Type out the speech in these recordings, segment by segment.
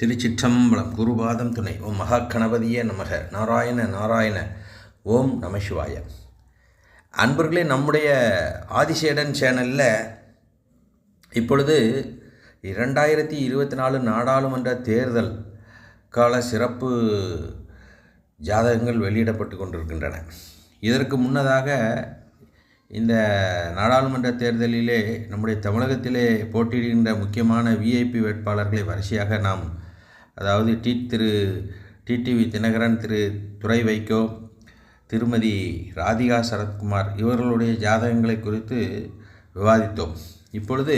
திருச்சிற்றம்பலம் குருபாதம் துணை. ஓம் மகா கணபதியே நமக. நாராயண நாராயண. ஓம் நமசிவாய அன்பர்களே நம்முடைய ஆதிசேடன் சேனலில் இப்பொழுது இரண்டாயிரத்தி இருபத்தி நாலு நாடாளுமன்ற தேர்தல் கால சிறப்பு ஜாதகங்கள் வெளியிடப்பட்டு கொண்டிருக்கின்றன. இதற்கு முன்னதாக இந்த நாடாளுமன்ற தேர்தலிலே நம்முடைய தமிழகத்திலே போட்டியிடுகின்ற முக்கியமான விஐபி வேட்பாளர்களை வரிசையாக நாம் அதாவது டி திரு டிடிவி தினகரன் திரு துரை வைகோ திருமதி ராதிகா சரத்குமார் இவர்களுடைய ஜாதகங்களை குறித்து விவாதித்தோம். இப்பொழுது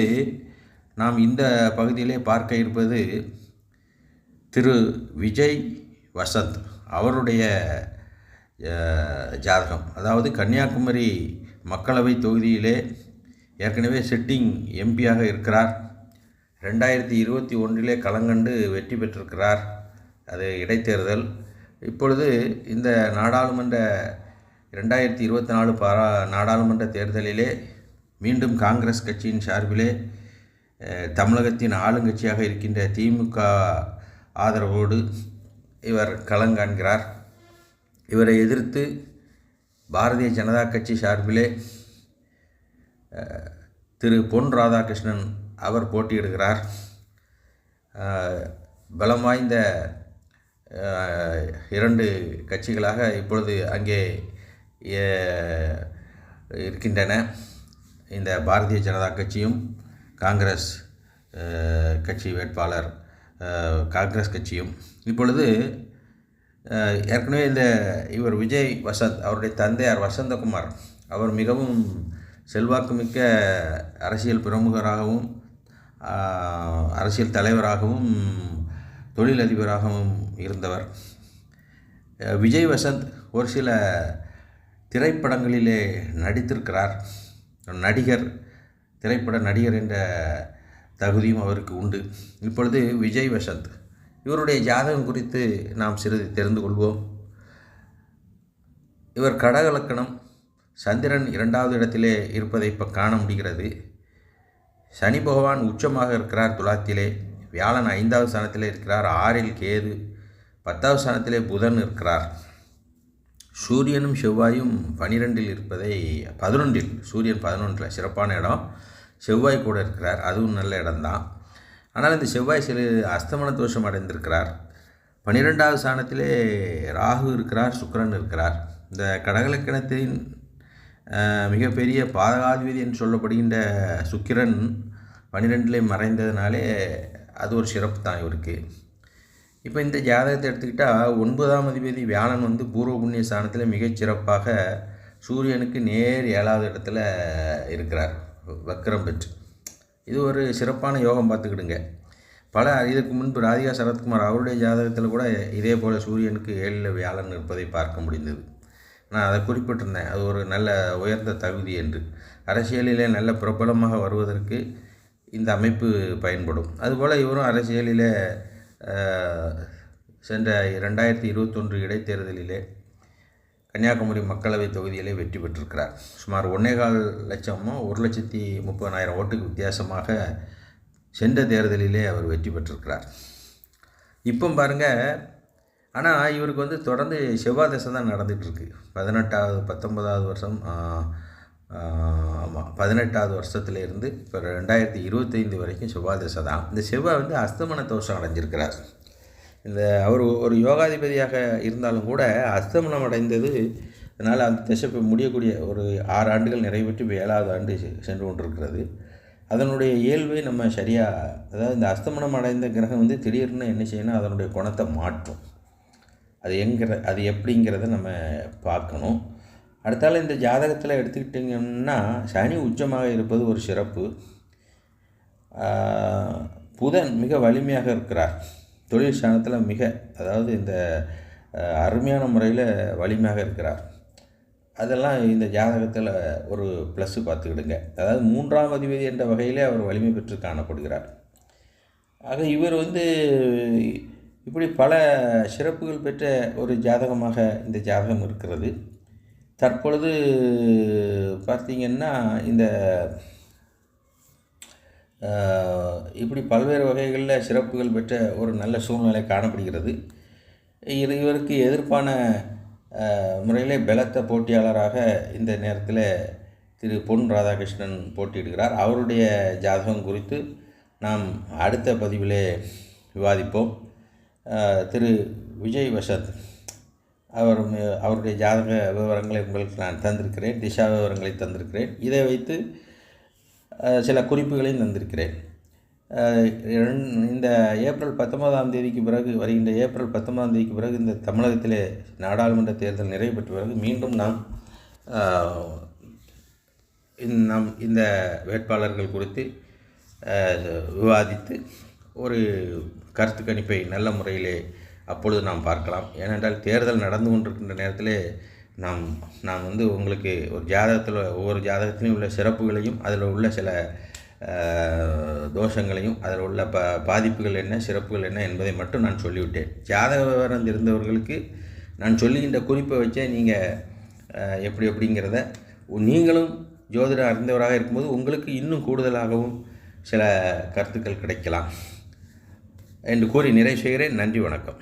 நாம் இந்த பகுதியிலே பார்க்க இருப்பது திரு விஜய் வசந்த் அவருடைய ஜாதகம். அதாவது கன்னியாகுமரி மக்களவை தொகுதியிலே ஏற்கனவே சிட்டிங் எம்பியாக இருக்கிறார். ரெண்டாயிரத்தி இருபத்தி ஒன்றிலே களங்கண்டு வெற்றி பெற்றிருக்கிறார். அது இடைத்தேர்தல். இப்பொழுது இந்த நாடாளுமன்ற ரெண்டாயிரத்தி இருபத்தி நாலு பாரா நாடாளுமன்ற தேர்தலிலே மீண்டும் காங்கிரஸ் கட்சியின் சார்பிலே தமிழகத்தின் ஆளுங்கட்சியாக இருக்கின்ற திமுக ஆதரவோடு இவர் களங்காண்கிறார் இவரை எதிர்த்து பாரதிய ஜனதா கட்சி சார்பிலே திரு பொன் ராதாகிருஷ்ணன் அவர் போட்டியிடுகிறார். பலம் வாய்ந்த இரண்டு கட்சிகளாக இப்பொழுது அங்கே இருக்கின்றன. இந்த பாரதிய ஜனதா கட்சியும் காங்கிரஸ் கட்சி வேட்பாளர் காங்கிரஸ் கட்சியும். இப்பொழுது ஏற்கனவே இந்த இவர் விஜய் வசந்த் அவருடைய தந்தையார் வசந்தகுமார் அவர் மிகவும் செல்வாக்குமிக்க அரசியல் பிரமுகராகவும் அரசியல் தலைவராகவும் தொழிலதிபராகவும் இருந்தவர். விஜய் வசந்த் ஒரு சில திரைப்படங்களிலே நடித்திருக்கிறார். நடிகர் திரைப்பட நடிகர் என்ற தகுதியும் அவருக்கு உண்டு. இப்பொழுது விஜய் வசந்த் இவருடைய ஜாதகம் குறித்து நாம் சிறிது தெரிந்து கொள்வோம். இவர் கடகலக்கணம் சந்திரன் இரண்டாவது இடத்திலே இருப்பதை இப்போ காண முடிகிறது. சனி பகவான் உச்சமாக இருக்கிறார் துலாத்திலே. வியாழன் ஐந்தாவது ஸ்தானத்திலே இருக்கிறார். ஆறில் கேது பத்தாவது ஸ்தானத்திலே புதன் இருக்கிறார். சூரியனும் செவ்வாயும் பனிரெண்டில் இருப்பதை பதினொன்றில் சூரியன் பதினொன்றில் சிறப்பான இடம். செவ்வாய் கூட இருக்கிறார். அதுவும் நல்ல இடம்தான். ஆனால் இந்த செவ்வாய் சிறு அஸ்தமன தோஷம் அடைந்திருக்கிறார். பன்னிரெண்டாவது ஸ்தானத்திலே ராகு இருக்கிறார் சுக்கரன் இருக்கிறார். இந்த கடகலக்கணத்தின் மிகப்பெரிய பாதகாதிபதி என்று சொல்லப்படுகின்ற சுக்கிரன் பன்னிரெண்டிலே மறைந்ததுனாலே அது ஒரு சிறப்பு தான் இவருக்கு. இப்போ இந்த ஜாதகத்தை எடுத்துக்கிட்டால் ஒன்பதாம் அதிபதி வியாழன் வந்து பூர்வ புண்ணிய ஸ்தானத்தில் மிகச்சிறப்பாக சூரியனுக்கு நேர் ஏழாவது இடத்துல இருக்கிறார். வக்கரம் பெற்று. இது ஒரு சிறப்பான யோகம் பார்த்துக்கிடுங்க. பல இதுக்கு முன்பு ராதிகா சரத்குமார் அவருடைய ஜாதகத்தில் கூட இதே போல் சூரியனுக்கு ஏழில் வியாழன் இருப்பதை பார்க்க முடிந்தது. நான் அதை குறிப்பிட்டிருந்தேன். அது ஒரு நல்ல உயர்ந்த தகுதி என்று. அரசியலிலே நல்ல பிரபலமாக வருவதற்கு இந்த அமைப்பு பயன்படும். அதுபோல் இவரும் அரசியலிலே சென்ற ரெண்டாயிரத்தி இருபத்தொன்று இடைத்தேர்தலிலே கன்னியாகுமரி மக்களவை தொகுதியிலே வெற்றி பெற்றிருக்கிறார். சுமார் ஒன்னேகால் லட்சமோ ஒரு லட்சத்தி முப்பதாயிரம் ஓட்டுக்கு வித்தியாசமாக சென்ற தேர்தலிலே அவர் வெற்றி பெற்றிருக்கிறார். இப்போ பாருங்கள் ஆனால் இவருக்கு வந்து தொடர்ந்து செவ்வாய் தசை தான் நடந்துகிட்ருக்கு. பதினெட்டாவது பத்தொன்பதாவது வருஷம் ஆமாம் பதினெட்டாவது வருஷத்துலேருந்து இப்போ ரெண்டாயிரத்தி இருபத்தைந்து வரைக்கும் செவ்வாய் தசை தான். இந்த செவ்வாய் வந்து அஸ்தமன தோஷம் அடைஞ்சிருக்கிறார். இந்த அவர் ஒரு யோகாதிபதியாக இருந்தாலும் கூட அஸ்தமனம் அடைந்தது அதனால் அந்த திசை இப்போ முடியக்கூடிய ஒரு ஆறு ஆண்டுகள் நிறைவேற்றி இப்போ ஏழாவது ஆண்டு சென்று கொண்டிருக்கிறது. அதனுடைய இயல்பை நம்ம சரியாக அதாவது இந்த அஸ்தமனம் அடைந்த கிரகம் வந்து திடீர்னு என்ன செய்யணும் அதனுடைய குணத்தை மாற்றும். அது எங்கிற அது எப்படிங்கிறத நம்ம பார்க்கணும். அடுத்தால இந்த ஜாதகத்தில் எடுத்துக்கிட்டிங்கன்னா சனி உச்சமாக இருப்பது ஒரு சிறப்பு. புதன் மிக வலிமையாக இருக்கிறார். தொழில் ஸ்தானத்தில் மிக அதாவது இந்த அருமையான முறையில் வலிமையாக இருக்கிறார். அதெல்லாம் இந்த ஜாதகத்தில் ஒரு ப்ளஸ்ஸு பார்த்துக்கிடுங்க. அதாவது மூன்றாம் அதிபதி என்ற வகையிலே அவர் வலிமை பெற்று காணப்படுகிறார். ஆக இவர் வந்து இப்படி பல சிறப்புகள் பெற்ற ஒரு ஜாதகமாக இந்த ஜாதகம் இருக்கிறது. தற்பொழுது பார்த்தீங்கன்னா இந்த இப்படி பல்வேறு வகைகளில் சிறப்புகள் பெற்ற ஒரு நல்ல சூழ்நிலை காணப்படுகிறது. இது இவருக்கு எதிர்ப்பான முறையிலே பலத்த போட்டியாளராக இந்த நேரத்தில் திரு பொன் ராதாகிருஷ்ணன் போட்டியிடுகிறார். அவருடைய ஜாதகம் குறித்து நாம் அடுத்த பதிவிலே விவாதிப்போம். திரு விஜய் வசந்த் அவர் அவருடைய ஜாதக விவரங்களை உங்களுக்கு நான் தந்திருக்கிறேன் திசா விவரங்களை தந்திருக்கிறேன். இதை வைத்து சில குறிப்புகளையும் தந்திருக்கிறேன். இந்த ஏப்ரல் பத்தொன்பதாம் தேதிக்கு பிறகு வருகின்ற ஏப்ரல் பத்தொன்பதாம் தேதிக்கு பிறகு இந்த தமிழகத்திலே நாடாளுமன்ற தேர்தல் நிறைவு பெற்ற பிறகு மீண்டும் நாம் நம் இந்த- வேட்பாளர்கள் குறித்து விவாதித்து ஒரு கருத்து கணிப்பை நல்ல முறையிலே அப்பொழுது நாம் பார்க்கலாம். ஏனென்றால் தேர்தல் நடந்து கொண்டிருக்கின்ற நேரத்திலே நாம் நாம் வந்து உங்களுக்கு ஒரு ஜாதகத்தில் ஒவ்வொரு ஜாதகத்திலையும் உள்ள சிறப்புகளையும் அதில் உள்ள சில தோஷங்களையும் அதில் உள்ள ப பாதிப்புகள் என்ன சிறப்புகள் என்ன என்பதை மட்டும் நான் சொல்லிவிட்டேன். ஜாதக விவரம் தெரிந்தவர்களுக்கு நான் சொல்லுகின்ற குறிப்பை வச்சே நீங்கள் எப்படி எப்படிங்கிறத நீங்களும் ஜோதிடம் அறிந்தவராக இருக்கும்போது உங்களுக்கு இன்னும் கூடுதலாகவும் சில கருத்துக்கள் கிடைக்கலாம். என்று கூறி நிறைவு செய்கிறேன். நன்றி வணக்கம்.